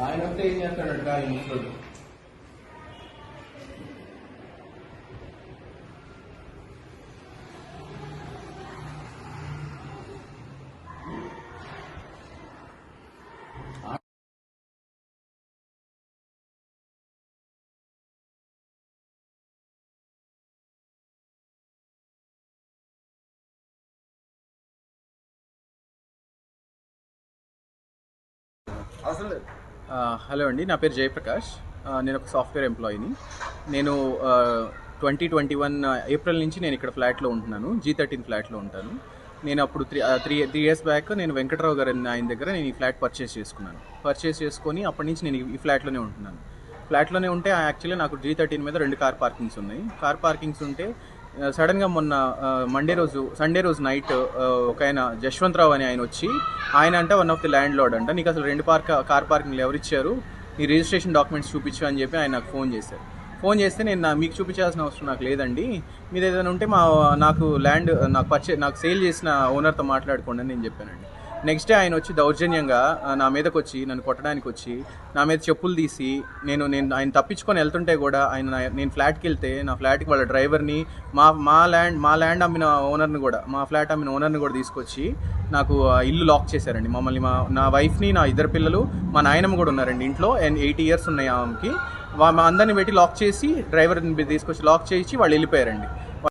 ఆయన వస్తే ఏం చేస్తాడంట ఈ ముసలి హలో అండి నా పేరు జయప్రకాష్. నేను ఒక సాఫ్ట్వేర్ ఎంప్లాయీని. నేను ట్వంటీ ట్వంటీ వన్ ఏప్రిల్ నుంచి నేను ఇక్కడ ఫ్లాట్లో ఉంటున్నాను జీ థర్టీన్ ఫ్లాట్లో ఉంటాను. నేను అప్పుడు three three three years back నేను వెంకట్రావు గారు ఆయన దగ్గర నేను ఈ ఫ్లాట్ పర్చేస్ చేసుకున్నాను. పర్చేస్ చేసుకొని అప్పటి నుంచి నేను ఈ ఫ్లాట్లోనే ఉంటున్నాను. ఫ్లాట్లోనే ఉంటే యాక్చువల్లీ నాకు జీ థర్టీన్ మీద రెండు కార్ పార్కింగ్స్ ఉన్నాయి. కార్ పార్కింగ్స్ ఉంటే సడన్గా మొన్న మండే రోజు సండే రోజు నైట్ ఒక ఆయన జశ్వంతరావు అని ఆయన వచ్చి ఆయన అంటే one of the landlord అంట నీకు అసలు రెండు పార్క్ కార్ పార్కింగ్లు ఎవరు ఇచ్చారు? నీ రిజిస్ట్రేషన్ డాక్యుమెంట్స్ చూపించు అని చెప్పి ఆయన నాకు ఫోన్ చేశారు. ఫోన్ చేస్తే నేను నా- మీకు చూపించాల్సిన అవసరం నాకు లేదండి. మీరు ఏదైనా ఉంటే మా నాకు ల్యాండ్ నాకు పర్చే నాకు సేల్ చేసిన ఓనర్తో మాట్లాడుకోండి అని నేను చెప్పానండి. నెక్స్ట్ డే ఆయన వచ్చి దౌర్జన్యంగా నా మీదకి వచ్చి నన్ను కొట్టడానికి వచ్చి నా మీద చెప్పులు తీసి నేను నేను ఆయన తప్పించుకొని వెళ్తుంటే కూడా ఆయన నేను ఫ్లాట్కి వెళ్తే నా ఫ్లాట్కి వాళ్ళ డ్రైవర్ని మా మా ల్యాండ్ మా ల్యాండ్ అమ్మిన ఓనర్ని కూడా మా ఫ్లాట్ అమ్మిన ఓనర్ని కూడా తీసుకొచ్చి నాకు ఆ ఇల్లు లాక్ చేశారండి. మమ్మల్ని మా నా వైఫ్ని నా ఇద్దరు పిల్లలు మా నాయనమ్మ కూడా ఉన్నారండి ఇంట్లో అండ్ ఎయిటీ ఇయర్స్ ఉన్నాయి ఆమెకి. మా అందరిని పెట్టి లాక్ చేసి డ్రైవర్ని తీసుకొచ్చి లాక్ చేసి వాళ్ళు వెళ్ళిపోయారండి.